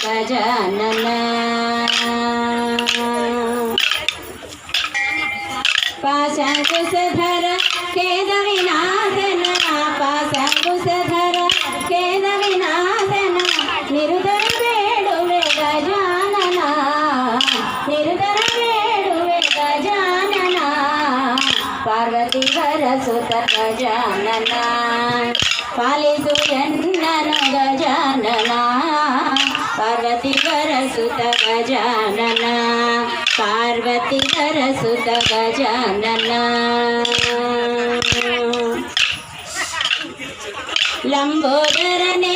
గజానన పాశంకుశధర కేద వినాశన పాశంకుశధర కేద వినాశన నిరుదర వేడువే గజానన. నిరుదర వేడువే గజానన పార్వతి వరసుత గజానన పాలిసు గజానన పార్వతి సరసుత గజానన లంబోదరనే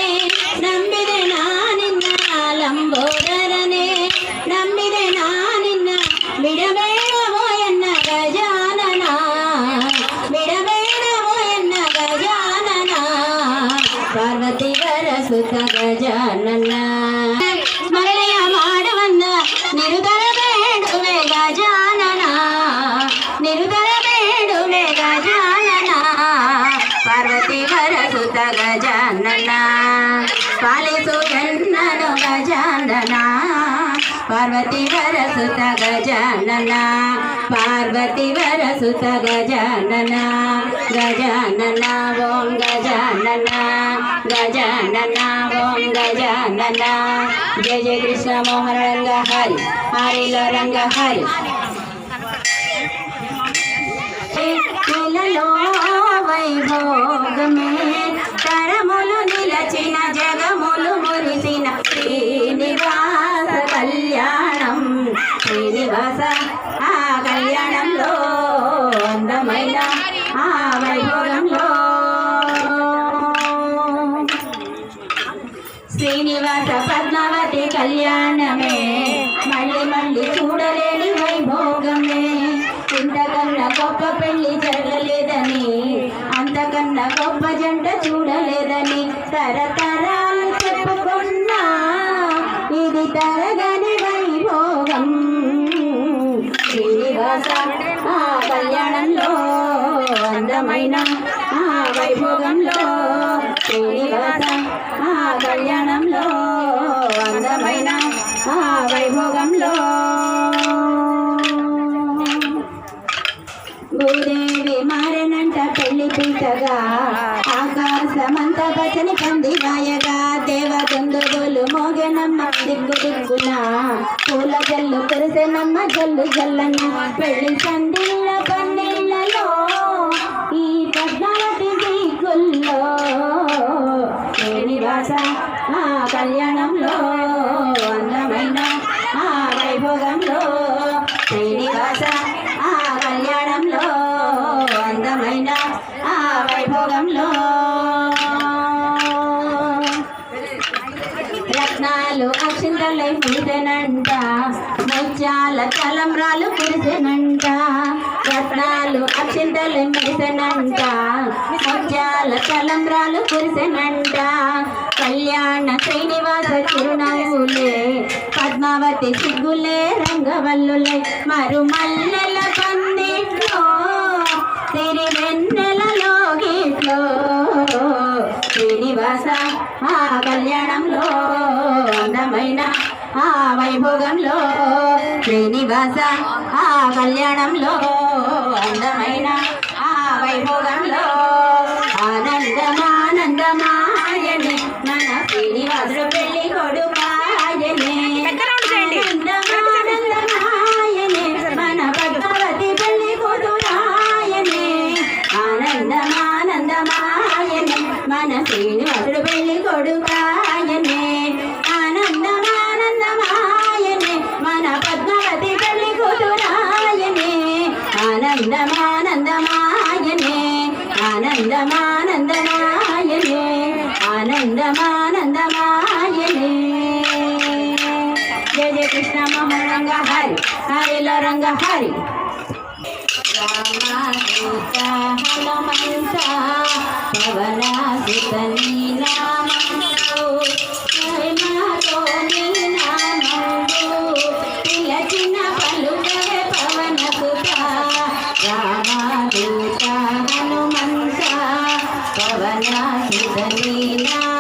నంబిదే నా నిన్న లంబోదరనే నంబిదే నా నిన్న విడబేడ మోయన్న గజానన విడబేడ మోయన్న గజానన పార్వతి వరసుత గజాననా పార్వతి వరసుత గజానన పార్వతి వరసుత గజానన గజానన ఓం గజానన గజానన ఓం గజానన జయ జయ కృష్ణ మోహన రంగ హరి హరిలో రంగ హరి వైభోగమే కరములు నిలచిన జగ శ్రీనివాస పద్మావతి కళ్యాణమే. మళ్ళీ మళ్ళీ చూడలేని వైభోగమే. ఇంతకన్నా గొప్ప పెళ్ళి జరగలేదని అంతకన్నా గొప్ప జంట చూడలేదని తరతరాలు చెప్పుకున్నా. ఇది తరగని వైభోగం. శ్రీనివాస ఆ కళ్యాణంలో అందమైన ఆ వైభోగంలో శ్రీనివాస వైభోగంలో. భూదేవి మారనంట పెళ్ళి పీటగా ఆకాశమంత పచ్చని పంది గాయగా దేవదుందులు మోగనమ్మ దిగ్గు దిగ్గున పూల జల్లు కురిసెనమ్మ జల్లు జల్లన్న పెళ్ళి సందిళ్ళ పందిళ్ళలో ఈ పద్మావతి దిగుల్లో శ్రీనివాస ఆ కళ్యాణంలో. ముత్యాలు అక్షింతలై కురిసెనంట ముత్యాల తలంబ్రాలు కురిసెనంట. రత్నాలు అక్షింతలై మెరిసెనంట ముత్యాల తలంబ్రాలు కురిసెనంట. కళ్యాణ శ్రీనివాస చిరునవ్వులే పద్మావతి సిగ్గులే రంగవల్లులే మరుమల్లెల పందిట్లో తిరివెన్నెలలో గీట్లో. శ్రీనివాస ఆ కళ్యాణంలో ఆ వైభోగంలో శ్రీనివాస ఆ కళ్యాణంలో అందమైన ఆ వైభోగంలో ఆనందమానందమాయని మన శ్రీనివాసుడు ఆనందమానందమాయనే ఆనందమానందమాయనే ఆనందమానందమాయనే జయ జయ కృష్ణ మోహన రంగ హరి హరిల రంగ హరి రామదూత హనుమంత పవన సుత నీ నామములు கலாகிதனே